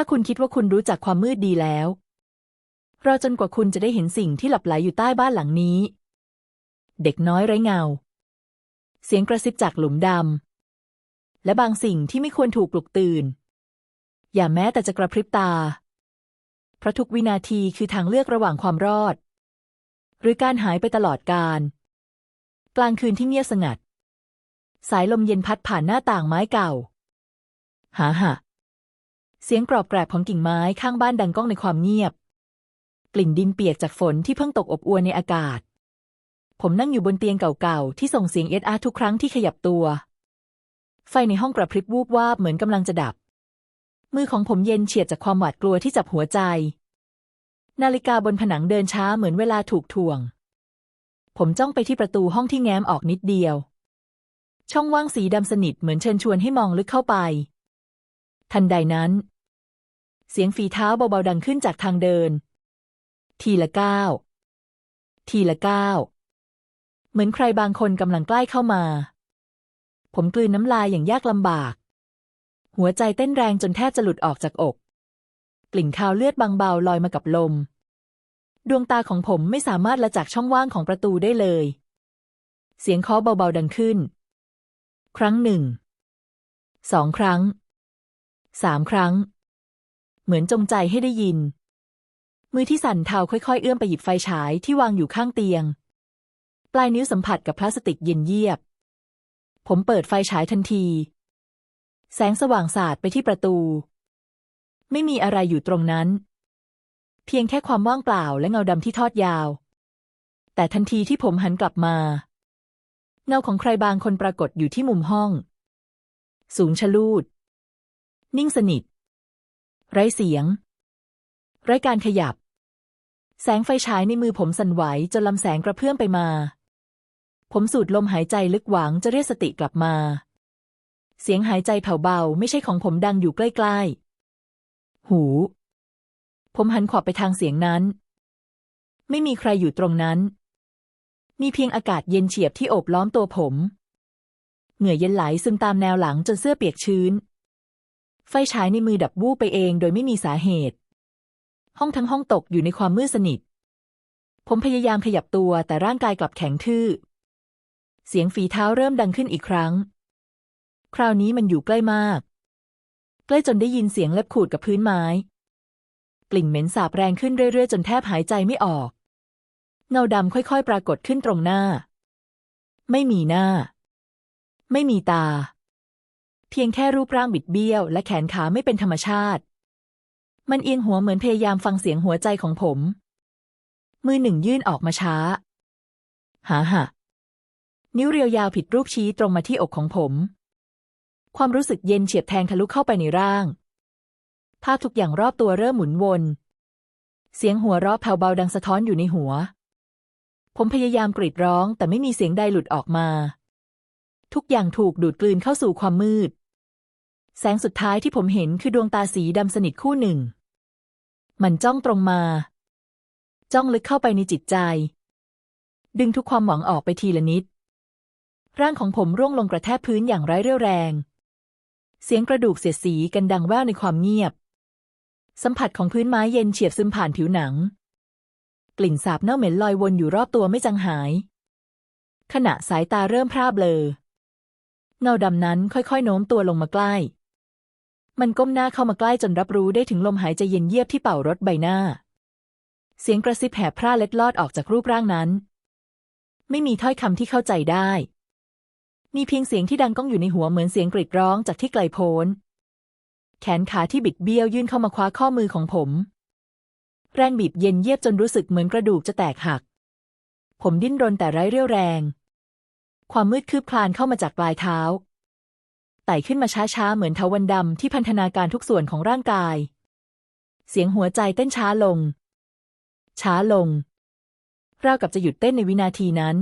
ถ้าคุณคิดว่าคุณรู้จักความมืดดีแล้ว รอจนกว่าคุณจะได้เห็นสิ่งที่หลับไหลอยู่ใต้บ้านหลังนี้ เด็กน้อยไร้เงา เสียงกระซิบจากหลุมดำ และบางสิ่งที่ไม่ควรถูกปลุกตื่น อย่าแม้แต่จะกระพริบตา เพราะทุกวินาทีคือทางเลือกระหว่างความรอด หรือการหายไปตลอดกาล กลางคืนที่เงียบสงัด สายลมเย็นพัดผ่านหน้าต่างไม้เก่า หาหะ เสียงกรอบแกรบของกิ่งไม้ข้างบ้านดังก้องในความเงียบ กลิ่นดินเปียกจากฝนที่เพิ่งตกอบอวลในอากาศ ผมนั่งอยู่บนเตียงเก่าๆ ที่ส่งเสียงเอ็ดอาทุกครั้งที่ขยับตัว ไฟในห้องกระพริบวูบวาบเหมือนกำลังจะดับ มือของผมเย็นเฉียดจากความหวาดกลัวที่จับหัวใจ นาฬิกาบนผนังเดินช้าเหมือนเวลาถูกถ่วง ผมจ้องไปที่ประตูห้องที่แง้มออกนิดเดียว ช่องว่างสีดำสนิทเหมือนเชิญชวนให้มองลึกเข้าไป ทันใดนั้น เสียงฝีเท้าเบาๆดังขึ้นจากทางเดิน ทีละก้าว ทีละก้าว เหมือนใครบางคนกำลังใกล้เข้ามา ผมกลืนน้ำลายอย่างยากลำบาก หัวใจเต้นแรงจนแทบจะหลุดออกจากอก กลิ่นคาวเลือดบางเบาลอยมากับลม ดวงตาของผมไม่สามารถละจากช่องว่างของประตูได้เลย เสียงเคาะเบาๆดังขึ้น ครั้งหนึ่ง สองครั้ง สามครั้ง เหมือนจงใจให้ได้ยิน มือที่สั่นเทาค่อยๆ เอื้อมไปหยิบไฟฉายที่วางอยู่ข้างเตียง ปลายนิ้วสัมผัสกับพลาสติกเย็นเยียบ ผมเปิดไฟฉายทันที แสงสว่างสาดไปที่ประตู ไม่มีอะไรอยู่ตรงนั้น เพียงแค่ความว่างเปล่าและเงาดำที่ทอดยาว แต่ทันทีที่ผมหันกลับมาเงาของใครบางคนปรากฏอยู่ที่มุมห้อง สูงชะลูด นิ่งสนิท ไร้เสียง ไร้การขยับ แสงไฟฉายในมือผมสั่นไหวจนลำแสงกระเพื่อมไปมา ผมสูดลมหายใจลึกหวังจะเรียกสติกลับมา เสียงหายใจแผ่วเบาไม่ใช่ของผมดังอยู่ใกล้ๆ หู ผมหันขวบไปทางเสียงนั้น ไม่มีใครอยู่ตรงนั้น มีเพียงอากาศเย็นเฉียบที่โอบล้อมตัวผม เหงื่อเย็นไหลซึมตามแนวหลังจนเสื้อเปียกชื้น ไฟฉายในมือดับวูบไปเองโดยไม่มีสาเหตุ ห้องทั้งห้องตกอยู่ในความมืดสนิท ผมพยายามขยับตัวแต่ร่างกายกลับแข็งทื่อ เสียงฝีเท้าเริ่มดังขึ้นอีกครั้ง คราวนี้มันอยู่ใกล้มาก ใกล้จนได้ยินเสียงเล็บขูดกับพื้นไม้ กลิ่นเหม็นสาบแรงขึ้นเรื่อยๆ จนแทบหายใจไม่ออก เงาดำค่อยๆ ปรากฏขึ้นตรงหน้า ไม่มีหน้า ไม่มีตา เพียงแค่รูปร่างบิดเบี้ยว และแขนขาไม่เป็นธรรมชาติ มันเอียงหัวเหมือนพยายามฟังเสียงหัวใจของผม มือหนึ่งยื่นออกมาช้า หาหะนิ้วเรียวยาวผิดรูปชี้ตรงมาที่อกของผม ความรู้สึกเย็นเฉียบแทงทะลุเข้าไปในร่าง ภาพทุกอย่างรอบตัวเริ่มหมุนวน เสียงหัวเราะแผ่วเบาดังสะท้อนอยู่ในหัว ผมพยายามกรีดร้องแต่ไม่มีเสียงใดหลุดออกมา ทุกอย่างถูกดูดกลืนเข้าสู่ความมืด แสงสุดท้ายที่ผมเห็นคือดวงตาสีดำสนิทคู่หนึ่ง มันจ้องตรงมา จ้องลึกเข้าไปในจิตใจ ดึงทุกความหวังออกไปทีละนิด ร่างของผมร่วงลงกระแทกพื้นอย่างไร้เรี่ยวแรง เสียงกระดูกเสียดสีกันดังแว่วในความเงียบ สัมผัสของพื้นไม้เย็นเฉียบซึมผ่านผิวหนัง กลิ่นสาบเน่าเหม็นลอยวนอยู่รอบตัวไม่จางหาย ขณะสายตาเริ่มพร่าเบลอ เงาดำนั้นค่อยๆโน้มตัวลงมาใกล้ มันก้มหน้าเข้ามาใกล้จนรับรู้ได้ถึงลมหายใจเย็นเยียบที่เป่ารถใบหน้า เสียงกระซิบแหบพร่าเล็ดลอดออกจากรูปร่างนั้น ไม่มีถ้อยคำที่เข้าใจได้ มีเพียงเสียงที่ดังก้องอยู่ในหัวเหมือนเสียงกรีดร้องจากที่ไกลโพ้น แขนขาที่บิดเบี้ยวยื่นเข้ามาคว้าข้อมือของผม แรงบีบเย็นเยียบจนรู้สึกเหมือนกระดูกจะแตกหัก ผมดิ้นรนแต่ไร้เรี่ยวแรง ความมืดคืบคลานเข้ามาจากปลายเท้า ไต่ขึ้นมาช้าๆ เหมือนเทวันดำที่พันธนาการทุกส่วนของร่างกาย เสียงหัวใจเต้นช้าลง ช้าลง ราวกับจะหยุดเต้นในวินาทีนั้น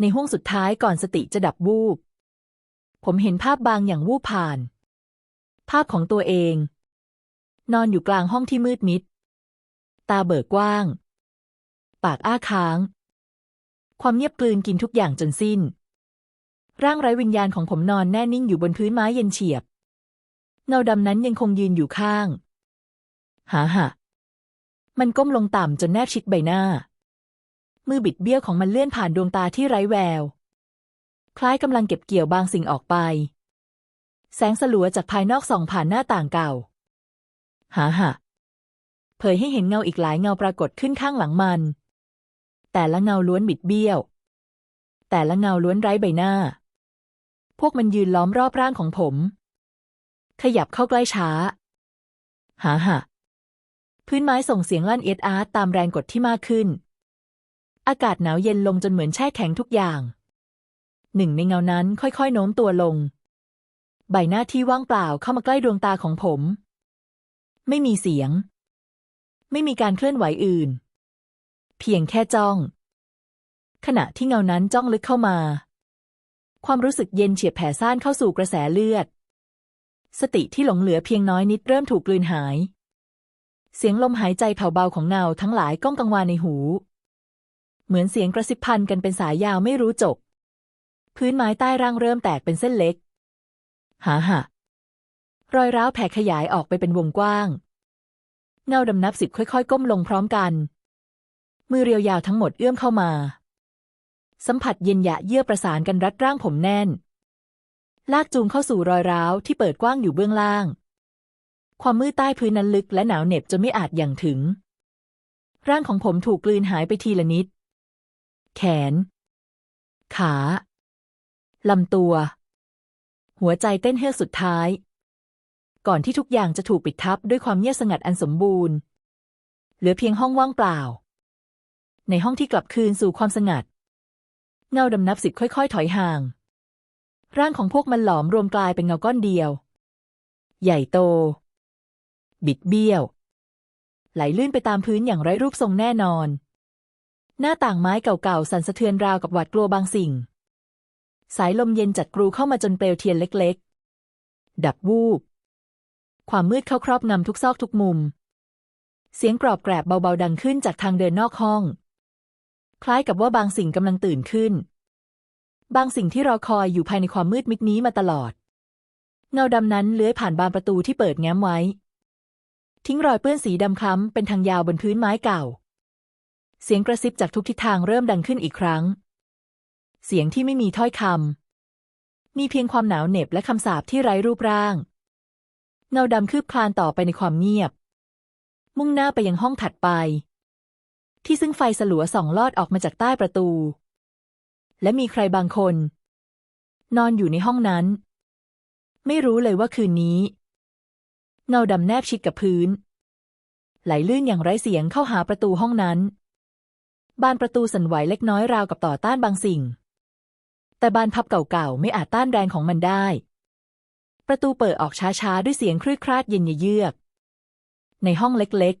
ในห้วงสุดท้ายก่อนสติจะดับวูบ ผมเห็นภาพบางอย่างวูบผ่าน ภาพของตัวเอง นอนอยู่กลางห้องที่มืดมิด ตาเบิกกว้าง ปากอ้าค้าง ความเงียบกลืนกินทุกอย่างจนสิ้น ร่างไร้วิญญาณของผมนอนแน่นิ่งอยู่บนพื้นไม้เย็นเฉียบ เงาดำนั้นยังคงยืนอยู่ข้าง หาหะมันก้มลงต่ำจนแนบชิดใบหน้า มือบิดเบี้ยวของมันเลื่อนผ่านดวงตาที่ไร้แวว คล้ายกำลังเก็บเกี่ยวบางสิ่งออกไป แสงสลัวจากภายนอกส่องผ่านหน้าต่างเก่า หาหะเผยให้เห็นเงาอีกหลายเงาปรากฏขึ้นข้างหลังมัน แต่ละเงาล้วนบิดเบี้ยว แต่ละเงาล้วนไร้ใบหน้า พวกมันยืนล้อมรอบร่างของผม ขยับเข้าใกล้ช้า หาหะพื้นไม้ส่งเสียงลั่นเอียดอาร์ตามแรงกดที่มากขึ้น อากาศหนาวเย็นลงจนเหมือนแช่แข็งทุกอย่าง หนึ่งในเงานั้นค่อยๆ โน้มตัวลง ใบหน้าที่ว่างเปล่าเข้ามาใกล้ดวงตาของผม ไม่มีเสียง ไม่มีการเคลื่อนไหวอื่น เพียงแค่จ้อง ขณะที่เงานั้นจ้องลึกเข้ามา ความรู้สึกเย็นเฉียบแผ่ซ่านเข้าสู่กระแสเลือด สติที่หลงเหลือเพียงน้อยนิดเริ่มถูกกลืนหาย เสียงลมหายใจแผ่วเบาของเงาทั้งหลายก้องกังวานในหู เหมือนเสียงกระซิบพันกันเป็นสายยาวไม่รู้จบ พื้นไม้ใต้ร่างเริ่มแตกเป็นเส้นเล็ก หาหะรอยร้าวแผ่ขยายออกไปเป็นวงกว้าง เงาดำนับสิบค่อยๆ ก้มลงพร้อมกัน มือเรียวยาวทั้งหมดเอื้อมเข้ามา สัมผัสเย็นหยะเยื่อประสานกันรัดร่างผมแน่น ลากจูงเข้าสู่รอยร้าวที่เปิดกว้างอยู่เบื้องล่าง ความมืดใต้พื้นนั้นลึกและหนาวเหน็บจนไม่อาจอย่างถึง ร่างของผมถูกกลืนหายไปทีละนิด แขน ขาลำตัว หัวใจเต้นเฮือกสุดท้าย ก่อนที่ทุกอย่างจะถูกปิดทับด้วยความเงียบสงัดอันสมบูรณ์ เหลือเพียงห้องว่างเปล่า ในห้องที่กลับคืนสู่ความสงัด เงาดำนับสิบค่อย ๆ ถอยห่าง ร่างของพวกมันหลอมรวมกลายเป็นเงาก้อนเดียว ใหญ่โต บิดเบี้ยว ไหลลื่นไปตามพื้นอย่างไร้รูปทรงแน่นอน หน้าต่างไม้เก่าๆ สั่นสะเทือนราวกับหวาดกลัวบางสิ่ง สายลมเย็นจัดกรูเข้ามาจนเปลวเทียนเล็ก ๆ ดับวูบ ความมืดเข้าครอบงำทุกซอกทุกมุมเสียงกรอบแกรบเบาๆดังขึ้นจากทางเดินนอกห้อง คล้ายกับว่าบางสิ่งกำลังตื่นขึ้น บางสิ่งที่รอคอยอยู่ภายในความมืดมิดนี้มาตลอด เงาดำนั้นเลื้อยผ่านบานประตูที่เปิดแง้มไว้ ทิ้งรอยเปื้อนสีดำคล้ำเป็นทางยาวบนพื้นไม้เก่า เสียงกระซิบจากทุกทิศทางเริ่มดังขึ้นอีกครั้ง เสียงที่ไม่มีถ้อยคำมีเพียงความหนาวเหน็บและคำสาปที่ไร้รูปร่าง เงาดำคืบคลานต่อไปในความเงียบ มุ่งหน้าไปยังห้องถัดไป ที่ซึ่งไฟสลัวส่องลอดออกมาจากใต้ประตู และมีใครบางคน นอนอยู่ในห้องนั้น ไม่รู้เลยว่าคืนนี้ เงาดำแนบชิดกับพื้น ไหลลื่นอย่างไร้เสียงเข้าหาประตูห้องนั้น บานประตูสั่นไหวเล็กน้อยราวกับต่อต้านบางสิ่ง แต่บานพับเก่าๆไม่อาจต้านแรงของมันได้ ประตูเปิดออกช้าๆด้วยเสียงครืดคราดเย็นเยือก ในห้องเล็ก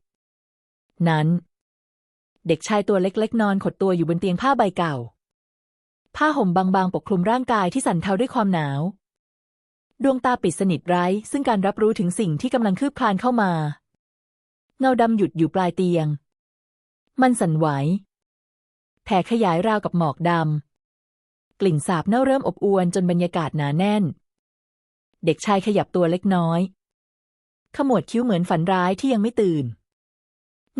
ๆ นั้น เด็กชายตัวเล็กๆ นอนขดตัวอยู่บนเตียงผ้าใบเก่า ผ้าห่มบางๆ ปกคลุมร่างกายที่สั่นเทาด้วยความหนาว ดวงตาปิดสนิทไร้ ซึ่งการรับรู้ถึงสิ่งที่กำลังคืบคลานเข้ามา เงาดำหยุดอยู่ปลายเตียง มันสั่นไหวแผ่ขยายราวกับหมอกดำ กลิ่นสาบเน่าเริ่มอบอวนจนบรรยากาศหนาแน่น เด็กชายขยับตัวเล็กน้อย ขมวดคิ้วเหมือนฝันร้ายที่ยังไม่ตื่น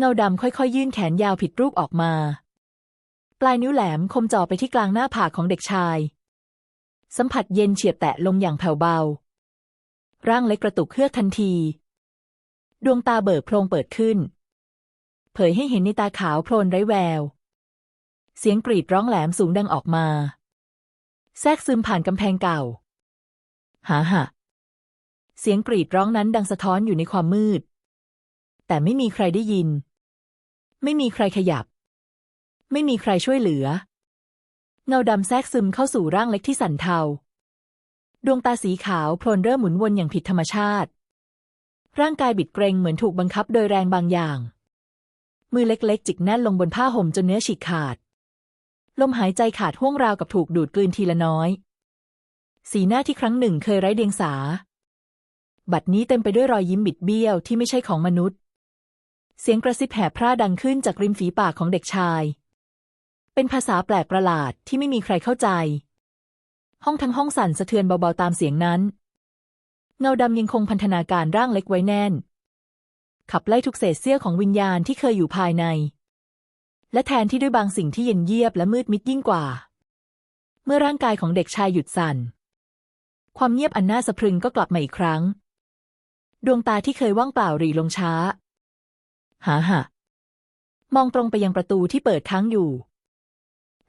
เงาดำค่อยๆ ยื่นแขนยาวผิดรูปออกมา ปลายนิ้วแหลมคมจ่อไปที่กลางหน้าผากของเด็กชาย สัมผัสเย็นเฉียบแตะลงอย่างแผ่วเบา ร่างเล็กกระตุกเฮือกทันที ดวงตาเบิกโพรงเปิดขึ้น เผยให้เห็นในตาขาวโพลนไร้แวว เสียงกรีดร้องแหลมสูงดังออกมา แทรกซึมผ่านกำแพงเก่า หาหะเสียงกรีดร้องนั้นดังสะท้อนอยู่ในความมืด แต่ไม่มีใครได้ยิน ไม่มีใครขยับ ไม่มีใครช่วยเหลือ เงาดำแทรกซึมเข้าสู่ร่างเล็กที่สั่นเทา ดวงตาสีขาวโพลนเริ่มหมุนวนอย่างผิดธรรมชาติ ร่างกายบิดเกรงเหมือนถูกบังคับโดยแรงบางอย่าง มือเล็กๆ จิกแน่นลงบนผ้าห่มจนเนื้อฉีกขาด ลมหายใจขาดห่วงราวกับถูกดูดกลืนทีละน้อย สีหน้าที่ครั้งหนึ่งเคยไร้เดียงสา บัดนี้เต็มไปด้วยรอยยิ้มบิดเบี้ยวที่ไม่ใช่ของมนุษย์ เสียงกระซิบแหบพร่าดังขึ้นจากริมฝีปากของเด็กชาย เป็นภาษาแปลกประหลาดที่ไม่มีใครเข้าใจ ห้องทั้งห้องสั่นสะเทือนเบาๆตามเสียงนั้น เงาดำยังคงพันธนาการร่างเล็กไว้แน่น ขับไล่ทุกเศษเสี้ยวของวิญญาณที่เคยอยู่ภายใน และแทนที่ด้วยบางสิ่งที่เย็นเยียบและมืดมิดยิ่งกว่า เมื่อร่างกายของเด็กชายหยุดสั่น ความเงียบอันน่าสะพรึงก็กลับมาอีกครั้ง ดวงตาที่เคยว่างเปล่าหรีลงช้า หาหะมองตรงไปยังประตูที่เปิดค้างอยู่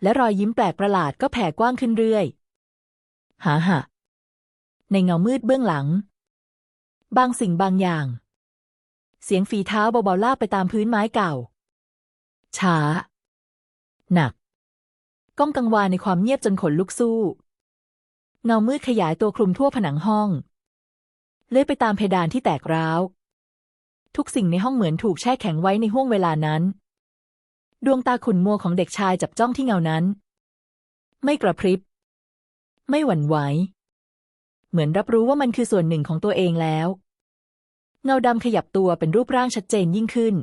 และรอยยิ้มแปลกประหลาดก็แผ่กว้างขึ้นเรื่อย หาหะในเงามืดเบื้องหลัง บางสิ่งบางอย่าง เสียงฝีเท้าเบาๆลากไปตามพื้นไม้เก่า ช้า หนัก ก้องกังวานในความเงียบจนขนลุกสู้ เงามืดขยายตัวคลุมทั่วผนังห้อง เลื่อยไปตามเพดานที่แตกร้าว ทุกสิ่งในห้องเหมือนถูกแช่แข็งไว้ในห้วงเวลานั้น ดวงตาขุ่นมัวของเด็กชายจับจ้องที่เงานั้น ไม่กระพริบ ไม่หวั่นไหว เหมือนรับรู้ว่ามันคือส่วนหนึ่งของตัวเองแล้ว เงาดำขยับตัวเป็นรูปร่างชัดเจนยิ่งขึ้น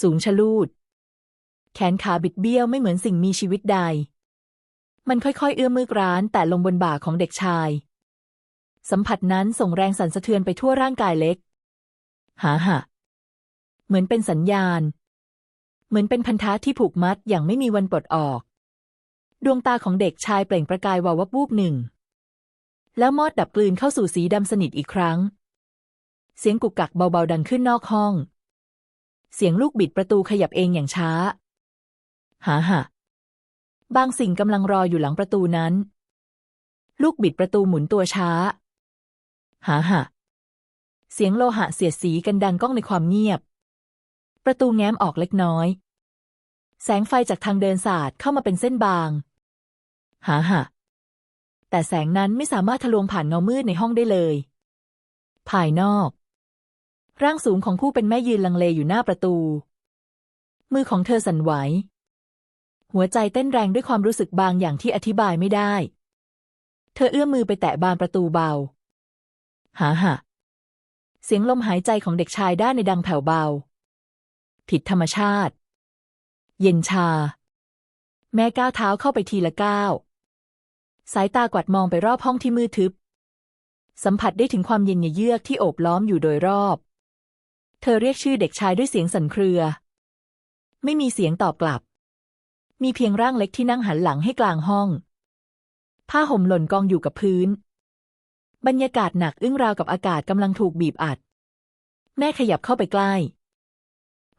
สูงชะลูด แขนขาบิดเบี้ยวไม่เหมือนสิ่งมีชีวิตใด มันค่อยๆ เอื้อมมือกร้านแต่ลงบนบ่าของเด็กชาย สัมผัสนั้นส่งแรงสั่นสะเทือนไปทั่วร่างกายเล็ก หาหะเหมือนเป็นสัญญาณ เหมือนเป็นพันธะที่ผูกมัดอย่างไม่มีวันปลดออก ดวงตาของเด็กชายเปล่งประกายวาววับวูบหนึ่ง แล้วมอดดับกลืนเข้าสู่สีดำสนิทอีกครั้ง เสียงกุกกักเบาๆดังขึ้นนอกห้อง เสียงลูกบิดประตูขยับเองอย่างช้า หาหะบางสิ่งกำลังรออยู่หลังประตูนั้น ลูกบิดประตูหมุนตัวช้า หาหะ เสียงโลหะเสียดสีกันดังก้องในความเงียบ ประตูแง้มออกเล็กน้อย แสงไฟจากทางเดินสาดเข้ามาเป็นเส้นบาง หาหะ แต่แสงนั้นไม่สามารถทะลวงผ่านเงามืดในห้องได้เลย ภายนอก ร่างสูงของผู้เป็นแม่ยืนลังเลอยู่หน้าประตู มือของเธอสั่นไหว หัวใจเต้นแรงด้วยความรู้สึกบางอย่างที่อธิบายไม่ได้ เธอเอื้อมมือไปแตะบานประตูเบา หาหะ เสียงลมหายใจของเด็กชายด้านในดังแผ่วเบา ผิดธรรมชาติ เย็นชา แม่ก้าวเท้าเข้าไปทีละก้าว สายตากวัดมองไปรอบห้องที่มืดทึบ สัมผัสได้ถึงความเย็นเยือกที่โอบล้อมอยู่โดยรอบ เธอเรียกชื่อเด็กชายด้วยเสียงสั่นเครือ ไม่มีเสียงตอบกลับ มีเพียงร่างเล็กที่นั่งหันหลังให้กลางห้อง ผ้าห่มหล่นกองอยู่กับพื้น บรรยากาศหนักอึ้งราวกับอากาศกำลังถูกบีบอัด แม่ขยับเข้าไปใกล้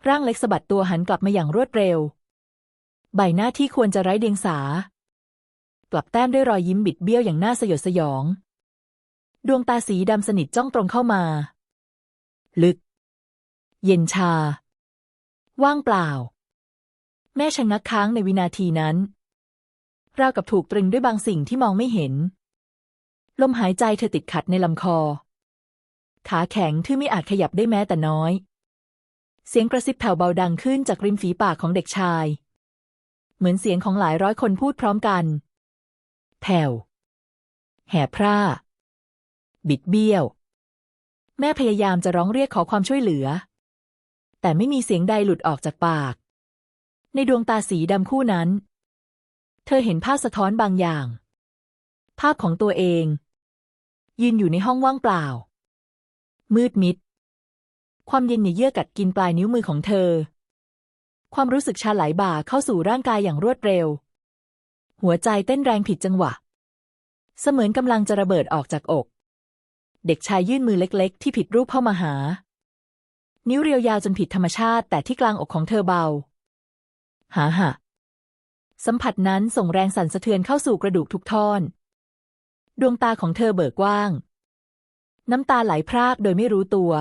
ร่างเล็กสะบัดตัวหันกลับมาอย่างรวดเร็ว ใบหน้าที่ควรจะไร้เดียงสา กลับแต้มด้วยรอยยิ้มบิดเบี้ยวอย่างน่าสยดสยอง ดวงตาสีดำสนิทจ้องตรงเข้ามา ลึก เย็นชา ว่างเปล่า แม่ชะงักค้างในวินาทีนั้นราวกับถูกตรึงด้วยบางสิ่งที่มองไม่เห็น ลมหายใจเธอติดขัดในลำคอ ขาแข็งที่ไม่อาจขยับได้แม้แต่น้อย เสียงกระซิบแผ่วเบาดังขึ้นจากริมฝีปากของเด็กชาย เหมือนเสียงของหลายร้อยคนพูดพร้อมกัน แผ่ว แห่พร่า บิดเบี้ยว แม่พยายามจะร้องเรียกขอความช่วยเหลือ แต่ไม่มีเสียงใดหลุดออกจากปาก ในดวงตาสีดำคู่นั้น เธอเห็นภาพสะท้อนบางอย่าง ภาพของตัวเอง ยืนอยู่ในห้องว่างเปล่า มืดมิด ความเย็นเยือกกัดกินปลายนิ้วมือของเธอ ความรู้สึกชาไหลบ่าเข้าสู่ร่างกายอย่างรวดเร็ว หัวใจเต้นแรงผิดจังหวะ เสมือนกำลังจะระเบิดออกจากอก เด็กชายยื่นมือเล็กๆ ที่ผิดรูปเข้ามาหา นิ้วเรียวยาวจนผิดธรรมชาติแต่ที่กลางอกของเธอเบา หาหะสัมผัสนั้นส่งแรงสั่นสะเทือนเข้าสู่กระดูกทุกท่อน ดวงตาของเธอเบิกกว้าง น้ำตาไหลพรากโดยไม่รู้ตัว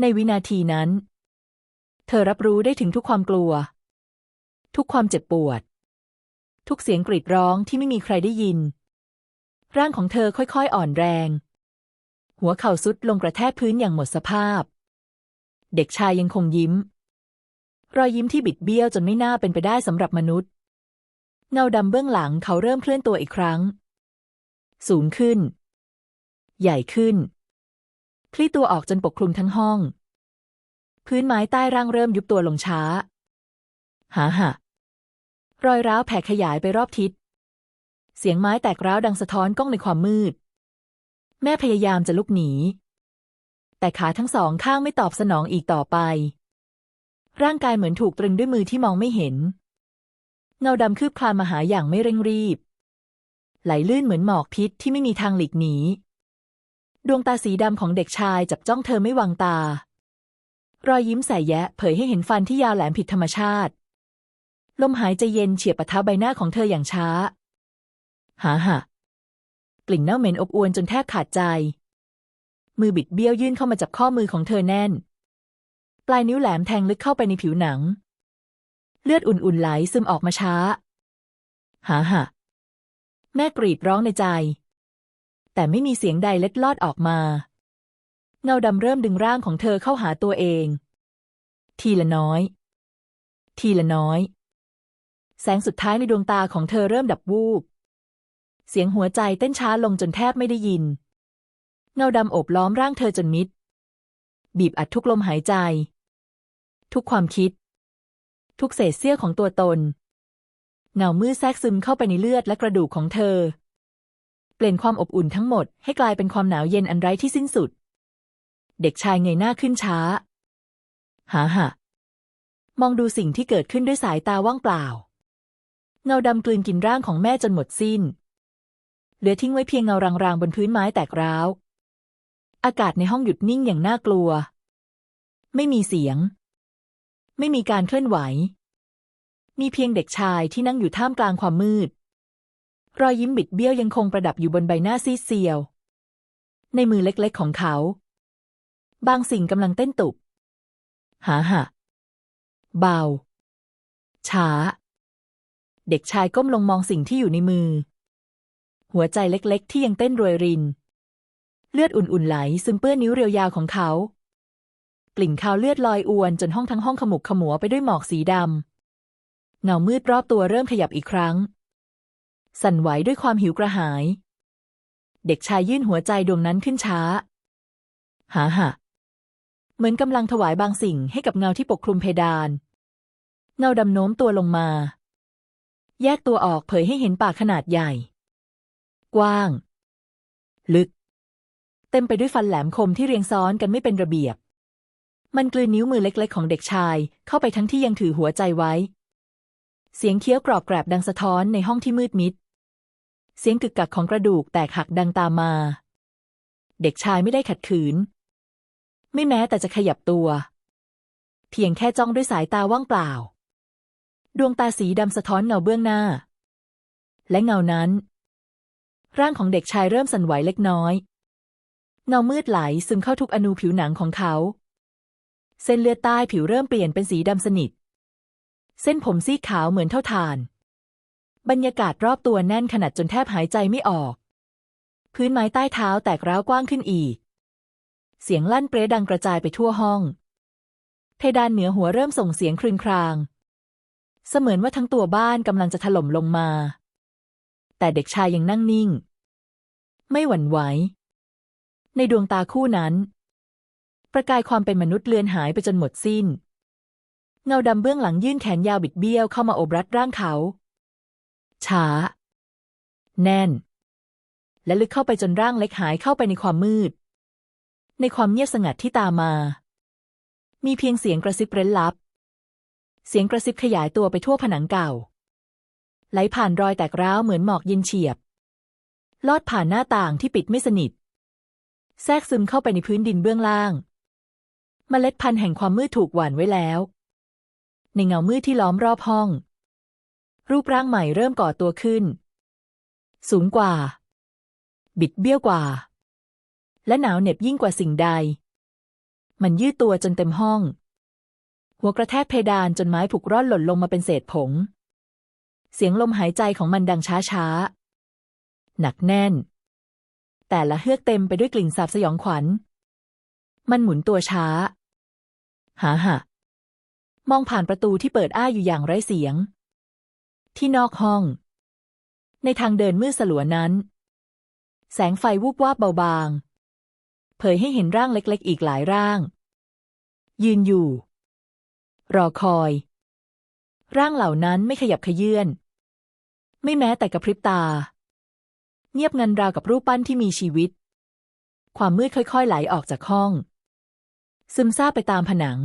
ในวินาทีนั้น เธอรับรู้ได้ถึงทุกความกลัว ทุกความเจ็บปวด ทุกเสียงกรีดร้องที่ไม่มีใครได้ยิน ร่างของเธอค่อยๆอ่อนแรง หัวเข่าสุดลงกระแทกพื้นอย่างหมดสภาพ เด็กชายยังคงยิ้ม รอยยิ้มที่บิดเบี้ยวจนไม่น่าเป็นไปได้สำหรับมนุษย์ เงาดำเบื้องหลังเขาเริ่มเคลื่อนตัวอีกครั้ง สูงขึ้น ใหญ่ขึ้น คลี่ตัวออกจนปกคลุมทั้งห้อง พื้นไม้ใต้ร่างเริ่มยุบตัวลงช้า หาหะรอยร้าวแผ่ขยายไปรอบทิศ เสียงไม้แตกร้าวดังสะท้อนก้องในความมืด แม่พยายามจะลุกหนี แต่ขาทั้งสองข้างไม่ตอบสนองอีกต่อไป ร่างกายเหมือนถูกตรึงด้วยมือที่มองไม่เห็น เงาดำคืบคลานมาหาอย่างไม่เร่งรีบ ไหลลื่นเหมือนหมอกพิษที่ไม่มีทางหลีกหนี ดวงตาสีดำของเด็กชายจับจ้องเธอไม่วางตา รอยยิ้มใส่แยะ เผยให้เห็นฟันที่ยาวแหลมผิดธรรมชาติ ลมหายใจเย็นเฉียบปะทะใบหน้าของเธออย่างช้า หาหะกลิ่นเน่าเหม็นอบอวนจนแทบขาดใจ มือบิดเบี้ยวยื่นเข้ามาจับข้อมือของเธอแน่น ปลายนิ้วแหลมแทงลึกเข้าไปในผิวหนัง เลือดอุ่นๆไหลซึมออกมาช้า หาหะ แม่กรีดร้องในใจ แต่ไม่มีเสียงใดเล็ดลอดออกมา เงาดำเริ่มดึงร่างของเธอเข้าหาตัวเอง ทีละน้อย ทีละน้อย แสงสุดท้ายในดวงตาของเธอเริ่มดับวูบ เสียงหัวใจเต้นช้าลงจนแทบไม่ได้ยิน เงาดำโอบล้อมร่างเธอจนมิด บีบอัดทุกลมหายใจ ทุกความคิด ทุกเศษเสี้ยวของตัวตน เงามืดแทรกซึมเข้าไปในเลือดและกระดูกของเธอ เปลี่ยนความอบอุ่นทั้งหมดให้กลายเป็นความหนาวเย็นอันไร้ที่สิ้นสุด เด็กชายเงยหน้าขึ้นช้าหาหะมองดูสิ่งที่เกิดขึ้นด้วยสายตาว่างเปล่า เงาดำกลืนกินร่างของแม่จนหมดสิ้น เหลือทิ้งไว้เพียงเงารางๆบนพื้นไม้แตกร้าว อากาศในห้องหยุดนิ่งอย่างน่ากลัว ไม่มีเสียง ไม่มีการเคลื่อนไหว มีเพียงเด็กชายที่นั่งอยู่ท่ามกลางความมืด รอยยิ้มบิดเบี้ยวยังคงประดับอยู่บนใบหน้าซีดเซียว ในมือเล็กๆของเขา บางสิ่งกำลังเต้นตุบ หาหะเบา ช้า เด็กชายก้มลงมองสิ่งที่อยู่ในมือ หัวใจเล็กๆ ที่ยังเต้นรวยริน เลือดอุ่นๆไหลซึมเปื้อนนิ้วเรียวยาวของเขา กลิ่นคาวเลือดลอยอวนจนห้องทั้งห้องขมุกขมัวไปด้วยหมอกสีดำ เงามืดรอบตัวเริ่มขยับอีกครั้ง สั่นไหวด้วยความหิวกระหาย เด็กชายยื่นหัวใจดวงนั้นขึ้นช้า หาหะเหมือนกำลังถวายบางสิ่งให้กับเงาที่ปกคลุมเพดาน เงาดำโน้มตัวลงมา แยกตัวออกเผยให้เห็นปากขนาดใหญ่ กว้าง ลึก เต็มไปด้วยฟันแหลมคมที่เรียงซ้อนกันไม่เป็นระเบียบ มันกลืนนิ้วมือเล็กๆ ของเด็กชายเข้าไปทั้งที่ยังถือหัวใจไว้ เสียงเคี้ยวกรอบแกรบดังสะท้อนในห้องที่มืดมิด เสียงกึกกักของกระดูกแตกหักดังตามมา เด็กชายไม่ได้ขัดขืน ไม่แม้แต่จะขยับตัว เพียงแค่จ้องด้วยสายตาว่างเปล่า ดวงตาสีดำสะท้อนเงาเบื้องหน้า และเงานั้น ร่างของเด็กชายเริ่มสั่นไหวเล็กน้อย เงามืดไหลซึมเข้าทุกอนูผิวหนังของเขา เส้นเลือดใต้ผิวเริ่มเปลี่ยนเป็นสีดำสนิท เส้นผมซีขาวเหมือนเท่าฐาน บรรยากาศรอบตัวแน่นขนาดจนแทบหายใจไม่ออก พื้นไม้ใต้เท้าแตกร้าวกว้างขึ้นอีก เสียงลั่นเปรดังกระจายไปทั่วห้อง เพดานเหนือหัวเริ่มส่งเสียงครึงคราง เสมือนว่าทั้งตัวบ้านกำลังจะถล่มลงมา แต่เด็กชายยังนั่งนิ่ง ไม่หวั่นไหว ในดวงตาคู่นั้น ประกายความเป็นมนุษย์เลือนหายไปจนหมดสิ้น เงาดำเบื้องหลังยื่นแขนยาวบิดเบี้ยวเข้ามาโอบรัดร่างเขา ช้า แน่น และลึกเข้าไปจนร่างเล็กหายเข้าไปในความมืด ในความเงียบสงัดที่ตามมา มีเพียงเสียงกระซิบเร้นลับ เสียงกระซิบขยายตัวไปทั่วผนังเก่า ไหลผ่านรอยแตกร้าวเหมือนหมอกเย็นเฉียบ ลอดผ่านหน้าต่างที่ปิดไม่สนิท แทรกซึมเข้าไปในพื้นดินเบื้องล่างเมล็ดพันธุ์แห่งความมืดถูกหว่านไว้แล้ว ในเงามืดที่ล้อมรอบห้อง รูปร่างใหม่เริ่มก่อตัวขึ้น สูงกว่า บิดเบี้ยวกว่า และหนาวเหน็บยิ่งกว่าสิ่งใด มันยืดตัวจนเต็มห้อง หัวกระแทกเพดานจนไม้ผุกร่อนหล่นลงมาเป็นเศษผง เสียงลมหายใจของมันดังช้าช้าๆหนักแน่น แต่ละเฮือกเต็มไปด้วยกลิ่นสาบสยองขวัญ มันหมุนตัวช้าหาหะ มองผ่านประตูที่เปิดอ้าอยู่อย่างไร้เสียง ที่นอกห้อง ในทางเดินมืดสลัวนั้น แสงไฟวูบวาบเบาบาง เผยให้เห็นร่างเล็กๆ อีกหลายร่าง ยืนอยู่ รอคอย ร่างเหล่านั้นไม่ขยับขยื่นไม่แม้แต่กระพริบตา เงียบงันราวกับรูปปั้นที่มีชีวิต ความมืดค่อยๆ ไหลออกจากห้อง ซึมซาบไปตามผนัง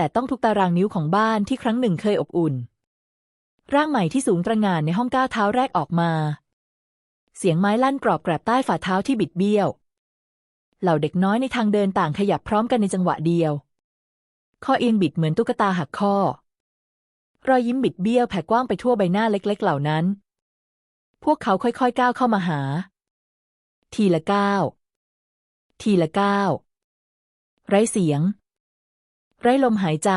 แต่ต้องทุกตารางนิ้วของบ้านที่ครั้งหนึ่งเคยอบอุ่น ร่างใหม่ที่สูงตระหง่านในห้องก้าวเท้าแรกออกมา เสียงไม้ลั่นกรอบแกรบใต้ฝ่าเท้าที่บิดเบี้ยว เหล่าเด็กน้อยในทางเดินต่างขยับพร้อมกันในจังหวะเดียว ข้อเอียงบิดเหมือนตุ๊กตาหักข้อ รอยยิ้มบิดเบี้ยวแผ่กว้างไปทั่วใบหน้าเล็ก ๆ เหล่านั้น พวกเขาค่อยๆก้าวเข้ามาหา ทีละก้าวทีละก้าวไร้เสียง ไร้ลมหายใจ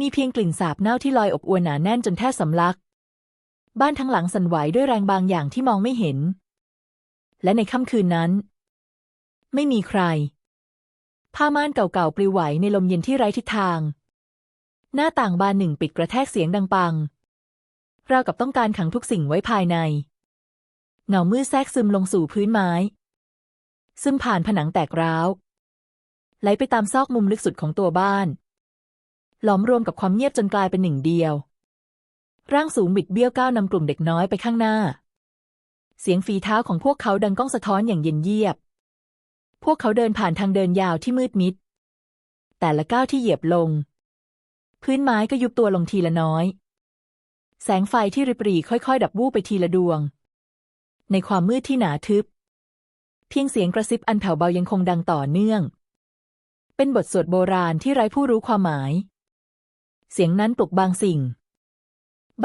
มีเพียงกลิ่นสาบเน่าที่ลอยอบอวนหนาแน่นจนแทบสำลัก บ้านทั้งหลังสั่นไหวด้วยแรงบางอย่างที่มองไม่เห็น และในค่ำคืนนั้น ไม่มีใคร ผ้าม่านเก่าๆปลิวไหวในลมเย็นที่ไร้ทิศทาง หน้าต่างบานหนึ่งปิดกระแทกเสียงดังปังราวกับต้องการขังทุกสิ่งไว้ภายใน เงามืดแทรกซึมลงสู่พื้นไม้ ซึมผ่านผนังแตกร้าว ไหลไปตามซอกมุมลึกสุดของตัวบ้าน หลอมรวมกับความเงียบจนกลายเป็นหนึ่งเดียว ร่างสูงบิดเบี้ยวก้าวนำกลุ่มเด็กน้อยไปข้างหน้า เสียงฝีเท้าของพวกเขาดังก้องสะท้อนอย่างเย็นเยียบ พวกเขาเดินผ่านทางเดินยาวที่มืดมิด แต่ละก้าวที่เหยียบลง พื้นไม้ก็ยุบตัวลงทีละน้อย แสงไฟที่ริบหรี่ค่อยๆ ดับวูบไปทีละดวง ในความมืดที่หนาทึบเพียงเสียงกระซิบอันแผ่วเบายังคงดังต่อเนื่อง เป็นบทสวดโบราณที่ไร้ผู้รู้ความหมาย เสียงนั้นปลุกบางสิ่ง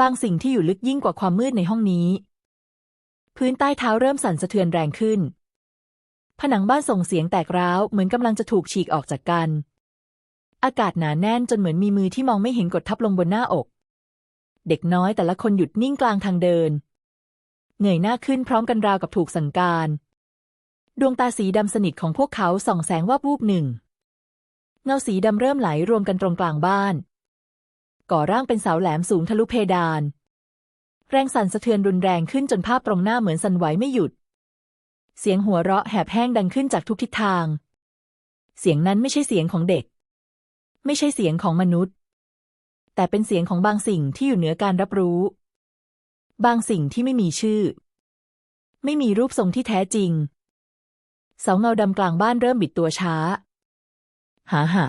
บางสิ่งที่อยู่ลึกยิ่งกว่าความมืดในห้องนี้ พื้นใต้เท้าเริ่มสั่นสะเทือนแรงขึ้น ผนังบ้านส่งเสียงแตกร้าวเหมือนกำลังจะถูกฉีกออกจากกัน อากาศหนาแน่นจนเหมือนมีมือที่มองไม่เห็นกดทับลงบนหน้าอก เด็กน้อยแต่ละคนหยุดนิ่งกลางทางเดินเงยหน้าขึ้นพร้อมกันราวกับถูกสั่งการ ดวงตาสีดำสนิทของพวกเขาส่องแสงวาบวูบหนึ่ง เงาสีดำเริ่มไหลรวมกันตรงกลางบ้าน ก่อร่างเป็นเสาแหลมสูงทะลุเพดาน แรงสั่นสะเทือนรุนแรงขึ้นจนภาพตรงหน้าเหมือนสั่นไหวไม่หยุด เสียงหัวเราะแหบแห้งดังขึ้นจากทุกทิศทาง เสียงนั้นไม่ใช่เสียงของเด็ก ไม่ใช่เสียงของมนุษย์ แต่เป็นเสียงของบางสิ่งที่อยู่เหนือการรับรู้ บางสิ่งที่ไม่มีชื่อ ไม่มีรูปทรงที่แท้จริงเสาเงาดำกลางบ้านเริ่มบิดตัวช้า หาหะ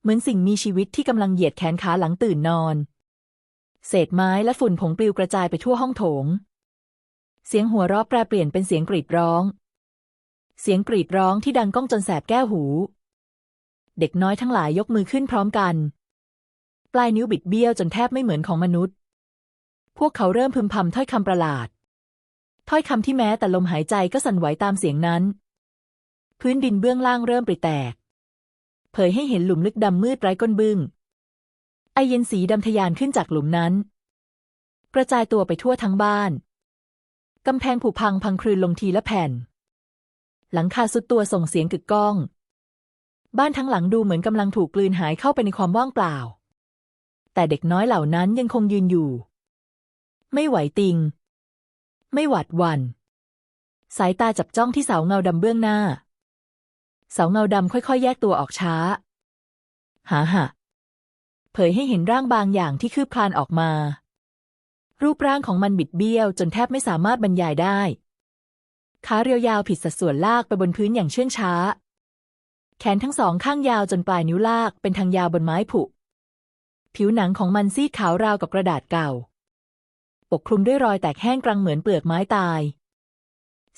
เหมือนสิ่งมีชีวิตที่กำลังเหยียดแขนขาหลังตื่นนอน เศษไม้และฝุ่นผงปลิวกระจายไปทั่วห้องโถง เสียงหัวเราะแปรเปลี่ยนเป็นเสียงกรีดร้อง เสียงกรีดร้องที่ดังก้องจนแสบแก้วหู เด็กน้อยทั้งหลายยกมือขึ้นพร้อมกัน ปลายนิ้วบิดเบี้ยวจนแทบไม่เหมือนของมนุษย์ พวกเขาเริ่มพึมพำถ้อยคำประหลาด ถ้อยคำที่แม้แต่ลมหายใจก็สั่นไหวตามเสียงนั้น พื้นดินเบื้องล่างเริ่มปริแตก เผยให้เห็นหลุมลึกดำมืดไร้ก้นบึ้งไอเย็นสีดำทะยานขึ้นจากหลุมนั้น กระจายตัวไปทั่วทั้งบ้านกำแพงผุพังพังคลืนลงทีละแผ่น หลังคาสุดตัวส่งเสียงกึกก้อง บ้านทั้งหลังดูเหมือนกำลังถูกกลืนหายเข้าไปในความว่างเปล่า แต่เด็กน้อยเหล่านั้นยังคงยืนอยู่ ไม่ไหวติง ไม่หวาดวัน สายตาจับจ้องที่เสาเงาดำเบื้องหน้า เสาเงาดำค่อยๆ แยกตัวออกช้า หาหะเผยให้เห็นร่างบางอย่างที่คืบคลานออกมา รูปร่างของมันบิดเบี้ยว จนแทบไม่สามารถบรรยายได้ ขาเรียวยาวผิดสัดส่วนลากไปบนพื้นอย่างเชื่องช้า แขนทั้งสองข้างยาวจนปลายนิ้วลากเป็นทางยาวบนไม้ผุ ผิวหนังของมันซีดขาวราวกับกระดาษเก่า ปกคลุมด้วยรอยแตกแห้งกรังเหมือนเปลือกไม้ตาย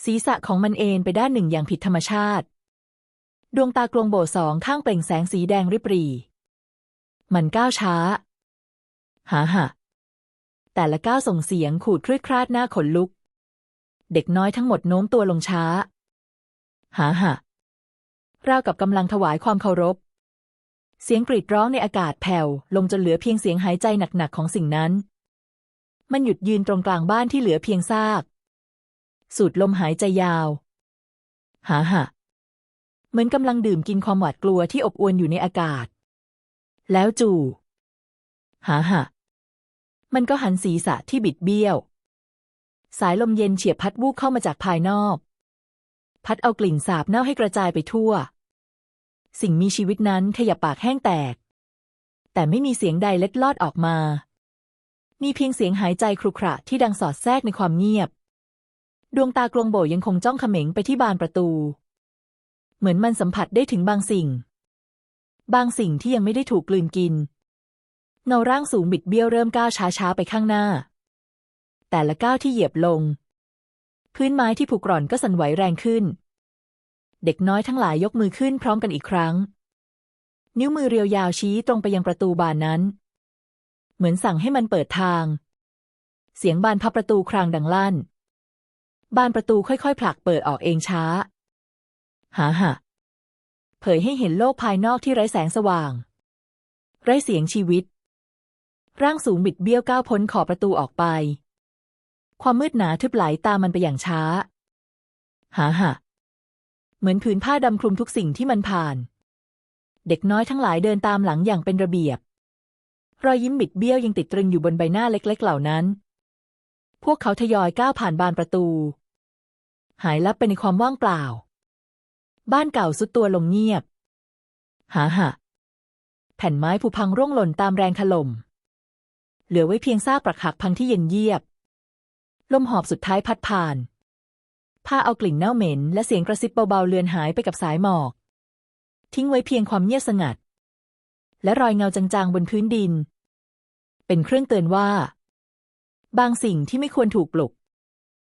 ศีรษะของมันเอนไปด้านหนึ่งอย่างผิดธรรมชาติ ดวงตากลวงโบสองข้างเปล่งแสงสีแดงริบหรี่มันก้าวช้าหาหะแต่ละก้าวส่งเสียงขูดคลืดคลาดหน้าขนลุก เด็กน้อยทั้งหมดโน้มตัวลงช้า หาหะราวกับกำลังถวายความเคารพ เสียงกรีดร้องในอากาศแผ่ว ลงจนเหลือเพียงเสียงหายใจหนักๆของสิ่งนั้น มันหยุดยืนตรงกลางบ้านที่เหลือเพียงซาก สูดลมหายใจยาว หาหะ เหมือนกำลังดื่มกินความหวาดกลัวที่อบอวลอยู่ในอากาศ แล้วจู่หาหะมันก็หันศีรษะที่บิดเบี้ยว สายลมเย็นเฉียบพัดวูบเข้ามาจากภายนอก พัดเอากลิ่นสาบเน่าให้กระจายไปทั่ว สิ่งมีชีวิตนั้นขยับปากแห้งแตก แต่ไม่มีเสียงใดเล็ดลอดออกมา มีเพียงเสียงหายใจครุขระที่ดังสอดแทรกในความเงียบ ดวงตากลวงโบยังคงจ้องเขม็งไปที่บานประตู เหมือนมันสัมผัสได้ถึงบางสิ่ง บางสิ่งที่ยังไม่ได้ถูกกลืนกิน เงาร่างสูงบิดเบี้ยวเริ่มก้าวช้าๆไปข้างหน้า แต่ละก้าวที่เหยียบลง พื้นไม้ที่ผุกร่อนก็สั่นไหวแรงขึ้น เด็กน้อยทั้งหลายยกมือขึ้นพร้อมกันอีกครั้ง นิ้วมือเรียวยาวชี้ตรงไปยังประตูบานนั้น เหมือนสั่งให้มันเปิดทาง เสียงบานพับประตูครางดังลั่นบานประตูค่อยๆ ผลักเปิดออกเองช้า หาหะ เผยให้เห็นโลกภายนอกที่ไร้แสงสว่าง ไร้เสียงชีวิต ร่างสูงบิดเบี้ยวก้าวพ้นขอบประตูออกไป ความมืดหนาทึบไหลตามมันไปอย่างช้า หาหะ เหมือนผืนผ้าดำคลุมทุกสิ่งที่มันผ่าน เด็กน้อยทั้งหลายเดินตามหลังอย่างเป็นระเบียบ รอยยิ้มบิดเบี้ยวยังติดตรึงอยู่บนใบหน้าเล็ก ๆ เหล่านั้น พวกเขาทยอยก้าวผ่านบานประตู หายลับไปในความว่างเปล่า บ้านเก่าสุดตัวลงเงียบ หาหะแผ่นไม้ผุพังร่วงหล่นตามแรงถล่ม เหลือไว้เพียงซากปรักหักพังที่เย็นเยียบ ลมหอบสุดท้ายพัดผ่านผ้าเอากลิ่นเน่าเหม็น และเสียงกระซิบเบาๆเลือนหายไปกับสายหมอก ทิ้งไว้เพียงความเงียบสงัด และรอยเงาจางๆบนพื้นดิน เป็นเครื่องเตือนว่า บางสิ่งที่ไม่ควรถูกปลุก